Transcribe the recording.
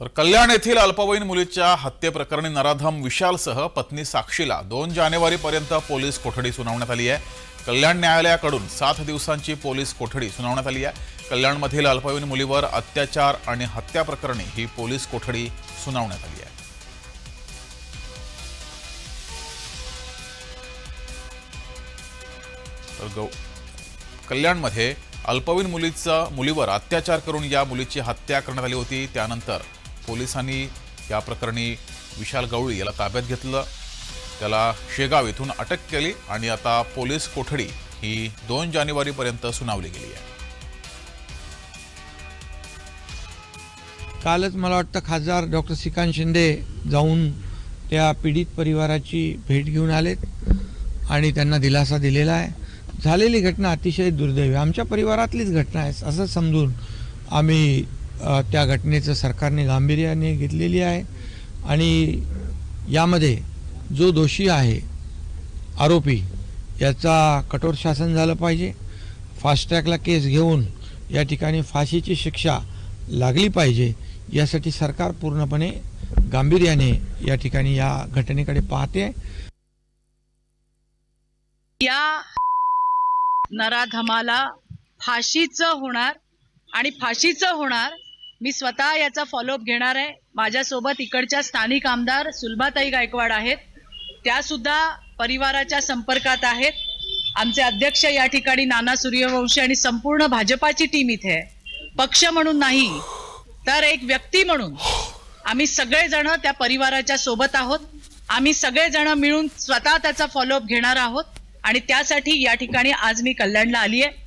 तर कल्याण येथील अल्पवयीन मुलीच्या हत्येप्रकरणी नराधम विशालसह पत्नी साक्षीला दोन जानेवारीपर्यंत पोलीस कोठडी सुनावण्यात आली आहे. कल्याण न्यायालयाकडून सात दिवसांची पोलीस कोठडी सुनावण्यात आली आहे. कल्याणमधील अल्पवयीन मुलीवर अत्याचार आणि हत्या प्रकरणी ही पोलीस कोठडी सुनावण्यात आली आहे. तर गौ कल्याणमध्ये अल्पवयीन मुलीचा मुलीवर अत्याचार करून या मुलीची हत्या करण्यात आली होती. त्यानंतर पोलिसांनी या प्रकरणी विशाल गवळी याला ताब्यात घेतलं. त्याला शेगाव इथून अटक केली आणि आता पोलीस कोठडी ही दोन जानेवारीपर्यंत सुनावली गेली आहे. कालच मला वाटतं खासदार डॉक्टर श्रीकांत शिंदे जाऊन त्या पीडित परिवाराची भेट घेऊन आलेत आणि त्यांना दिलासा दिलेला आहे. झालेली घटना अतिशय दुर्दैवी. आमच्या परिवारातलीच घटना आहे असं समजून आम्ही त्या घटनेचं सरकारने गांभीर्याने घेतलेली आहे. आणि यामध्ये जो दोषी आहे आरोपी याचा कठोर शासन झालं पाहिजे. फास्ट्रॅकला केस घेऊन या ठिकाणी फाशीची शिक्षा लागली पाहिजे यासाठी सरकार पूर्णपणे गांभीर्याने या ठिकाणी या घटनेकडे पाहते. या नराधमाला फाशीचं होणार आणि फाशीचं होणार मी स्वतः याचा फॉलोअप घेणार आहे. माझ्यासोबत इकडच्या स्थानिक आमदार सुलभाताई गायकवाड आहेत. त्यासुद्धा परिवाराच्या संपर्कात आहेत. आमचे अध्यक्ष या ठिकाणी नाना सूर्यवंशी आणि संपूर्ण भाजपाची टीम इथे आहे. पक्ष म्हणून नाही तर एक व्यक्ती म्हणून आम्ही सगळेजण त्या परिवाराच्या सोबत आहोत. आम्ही सगळेजण मिळून स्वतः त्याचा फॉलोअप घेणार आहोत. आणि त्यासाठी या ठिकाणी आज मी कल्याणला आली आहे